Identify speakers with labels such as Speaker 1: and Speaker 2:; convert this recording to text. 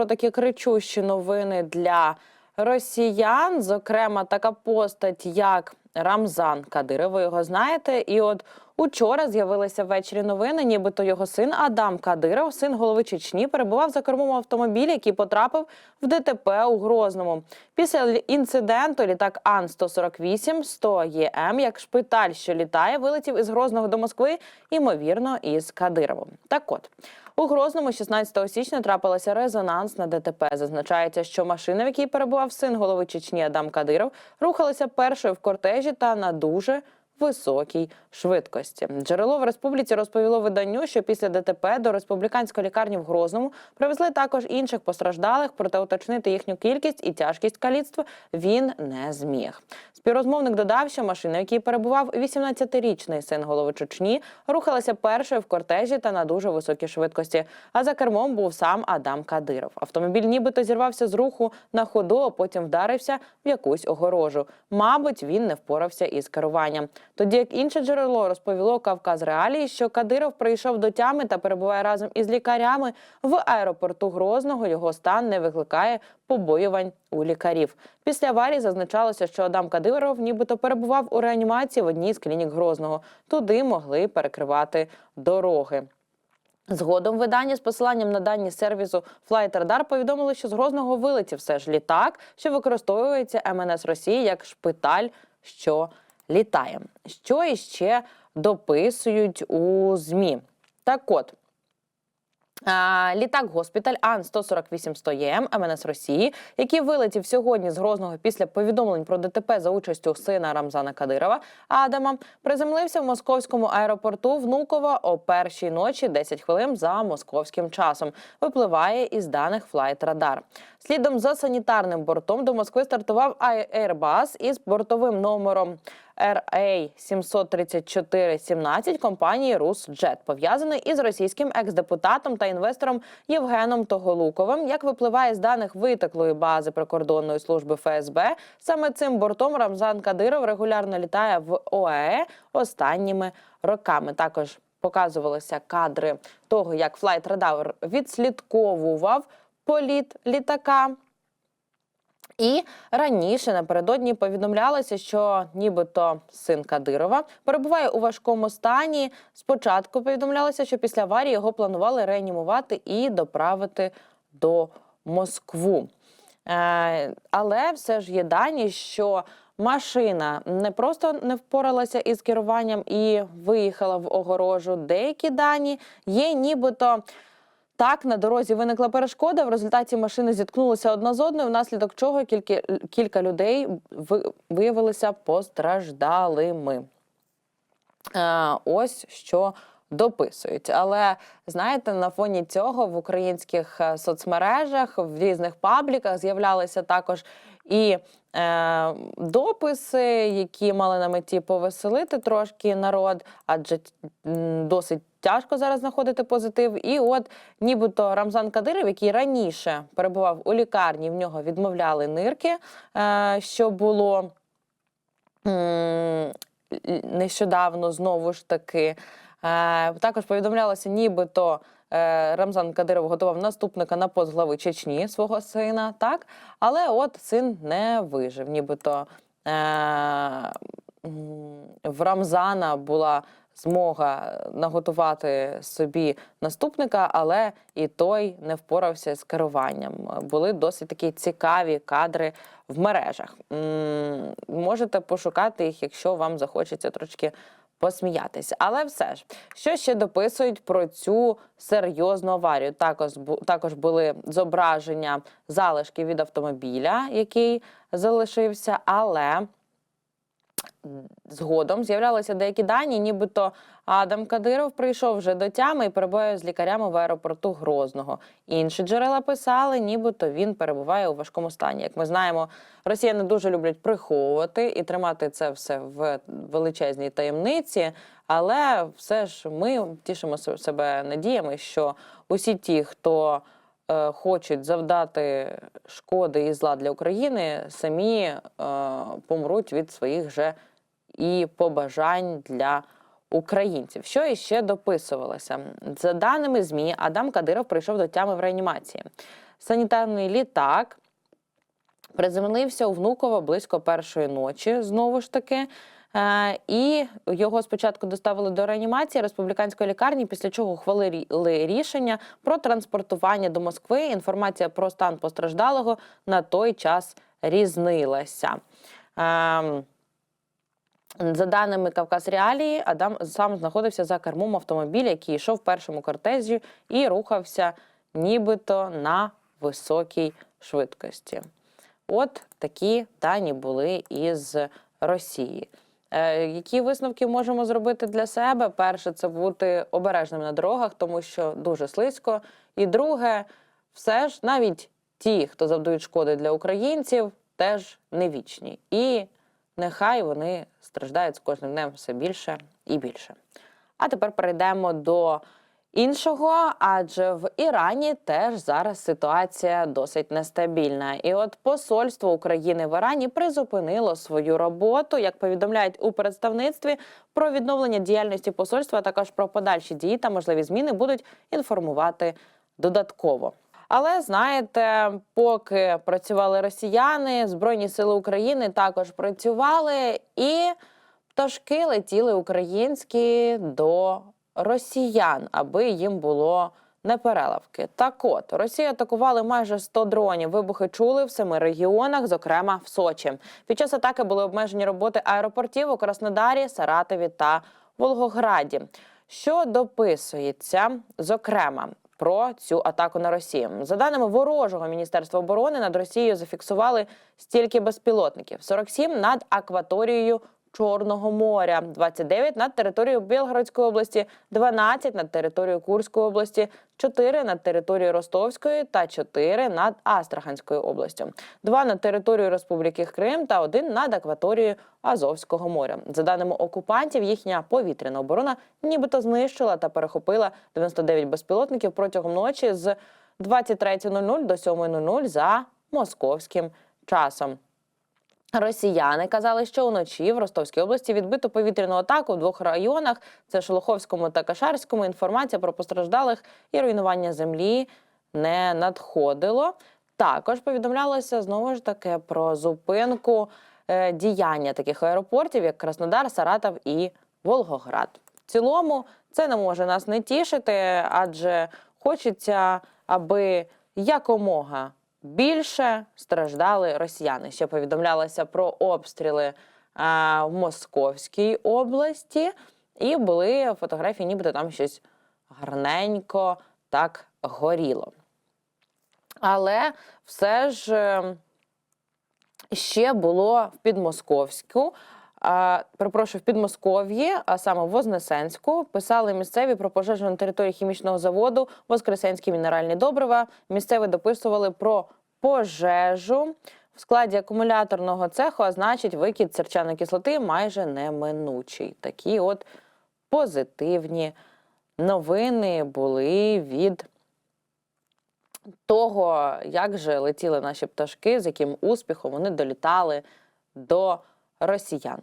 Speaker 1: про такі кричущі новини для росіян. Зокрема, така постать, як Рамзан Кадиров. Ви його знаєте. І от учора з'явилися ввечері новини, нібито його син Адам Кадиров, син голови Чечні, перебував за кермом автомобіля, який потрапив в ДТП у Грозному. Після інциденту літак Ан-148 100 ЄМ, як шпиталь, що літає, вилетів із Грозного до Москви, ймовірно, із Кадировим. Так от. У Грозному 16 січня трапилася резонансна ДТП. Зазначається, що машина, в якій перебував син голови Чечні Адам Кадиров, рухалася першою в кортежі та на дуже високій швидкості. Джерело в республіці розповіло виданню, що після ДТП до республіканської лікарні в Грозному привезли також інших постраждалих, проте уточнити їхню кількість і тяжкість каліцтва він не зміг. Співрозмовник додав, що машина, в якій перебував 18-річний син голови Чечні, рухалася першою в кортежі та на дуже високій швидкості. А за кермом був сам Адам Кадиров. Автомобіль нібито зірвався з руху на ходу, а потім вдарився в якусь огорожу. Мабуть, він не впорався із керуванням. Тоді як інше джерело розповіло Кавказ Реалії, що Кадиров прийшов до тями та перебуває разом із лікарями в аеропорту Грозного. Його стан не викликає побоювань у лікарів. Після аварії зазначалося, що Адам Кадиров нібито перебував у реанімації в одній з клінік Грозного. Туди могли перекривати дороги. Згодом видання з посиланням на дані сервісу Flight Radar повідомили, що з Грозного вилетів все ж літак, що використовується МНС Росії як шпиталь, що літає. Що іще дописують у ЗМІ? Так от. Літак госпіталь Ан 148 100 єм МНС Росії, який вилетів сьогодні з Грозного після повідомлень про ДТП за участю сина Рамзана Кадирова Адама, приземлився в московському аеропорту Внуково о першій ночі 10 хвилин за московським часом. Випливає із даних Flight Radar. Слідом за санітарним бортом до Москви стартував Airbus із бортовим номером RA 73417 компанії «Русджет», пов'язаний із російським екс-депутатом та інвестором Євгеном Тоголуковим. Як випливає з даних витеклої бази прикордонної служби ФСБ, саме цим бортом Рамзан Кадиров регулярно літає в ОАЕ останніми роками. Також показувалися кадри того, як Flight Radar відслідковував політ літака. І раніше напередодні повідомлялося, що нібито син Кадирова перебуває у важкому стані. Спочатку повідомлялося, що після аварії його планували реанімувати і доправити до Москву. Е, але все ж є дані, що машина не просто не впоралася із керуванням і виїхала в огорожу. Деякі дані є, нібито. Так, на дорозі виникла перешкода. В результаті машини зіткнулися одна з одною, внаслідок чого кілька, кілька людей виявилися постраждалими. Е, ось що дописують. Але знаєте, на фоні цього в українських е, соцмережах, в різних пабліках з'являлися також і е, дописи, які мали на меті повеселити трошки народ, адже досить тяжко зараз знаходити позитив. І от нібито Рамзан Кадиров, який раніше перебував у лікарні, в нього відмовляли нирки, е, що було нещодавно знову ж таки. Е, Також повідомлялося, нібито е, Рамзан Кадиров готував наступника на пост глави Чечні свого сина, так? Але от син не вижив. Нібито в Рамзана була змога наготувати собі наступника, але і той не впорався з керуванням. Були досить такі цікаві кадри в мережах. Можете пошукати їх, якщо вам захочеться трошки посміятися. Але все ж, що ще дописують про цю серйозну аварію? Також також були зображення залишки від автомобіля, який залишився, але. Згодом з'являлися деякі дані, нібито Адам Кадиров прийшов вже до тями і перебуває з лікарями в аеропорту Грозного. Інші джерела писали, нібито він перебуває у важкому стані. Як ми знаємо, росіяни дуже люблять приховувати і тримати це все в величезній таємниці. Але все ж ми тішимо себе надіями, що усі ті, хто е, хочуть завдати шкоди і зла для України, самі е, помруть від своїх же і побажань для українців. Що іще дописувалося? За даними ЗМІ, Адам Кадиров прийшов до тями в реанімації. санітарний літак приземлився у Внуково близько першої ночі, знову ж таки. Е, І його спочатку доставили до реанімації республіканської лікарні, після чого ухвалили рішення про транспортування до Москви. Інформація про стан постраждалого на той час різнилася. За даними Кавказ Реалії, Адам сам знаходився за кермом автомобіля, який йшов в першому кортежі і рухався нібито на високій швидкості. От такі дані були із Росії. Е, які висновки можемо зробити для себе? Перше, це бути обережним на дорогах, тому що дуже слизько. І друге, все ж навіть ті, хто завдають шкоди для українців, теж не вічні. І нехай вони страждають з кожним днем все більше і більше. А тепер перейдемо до іншого, адже в Ірані теж зараз ситуація досить нестабільна. І от посольство України в Ірані призупинило свою роботу, як повідомляють у представництві про відновлення діяльності посольства, а також про подальші дії та можливі зміни будуть інформувати додатково. Але знаєте, поки працювали росіяни, збройні сили України також працювали, і пташки летіли українські до росіян, аби їм було непереливки. Так от Росія атакували майже 100 дронів. Вибухи чули в семи регіонах, зокрема в Сочі. Під час атаки були обмежені роботи аеропортів у Краснодарі, Саратові та Волгограді. Що дописується, зокрема. Про цю атаку на Росію. За даними ворожого міністерства оборони над Росією зафіксували стільки безпілотників: 47 над акваторією Чорного моря, 29 над територією Білгородської області, 12 над територією Курської області, 4 над територією Ростовської та 4 над Астраханською областю, 2 над територією Республіки Крим та 1 над акваторією Азовського моря. За даними окупантів, їхня повітряна оборона нібито знищила та перехопила 99 безпілотників протягом ночі з 23.00 до 7.00 за московським часом. Росіяни казали, що уночі в Ростовській області відбито повітряну атаку в двох районах: це Шолоховському та Кашарському. Інформація про постраждалих і руйнування землі не надходило. Також повідомлялося знову ж таки про зупинку е, діяння таких аеропортів, як Краснодар, Саратов і Волгоград. В цілому це не може нас не тішити, адже хочеться, аби якомога більше страждали росіяни. Ще повідомлялося про обстріли а, в Московській області, і були фотографії, нібито там щось гарненько так горіло. Але все ж е, ще було в Підмосковську. Перепрошую, в Підмосков'ї, а саме в Вознесенську, писали місцеві про пожежу на території хімічного заводу Воскресенські мінеральні добрива. Місцеві дописували про пожежу в складі акумуляторного цеху, а значить, викид серчаної кислоти майже неминучий. Такі от позитивні новини були від того, як же летіли наші пташки, з яким успіхом вони долітали до росіян.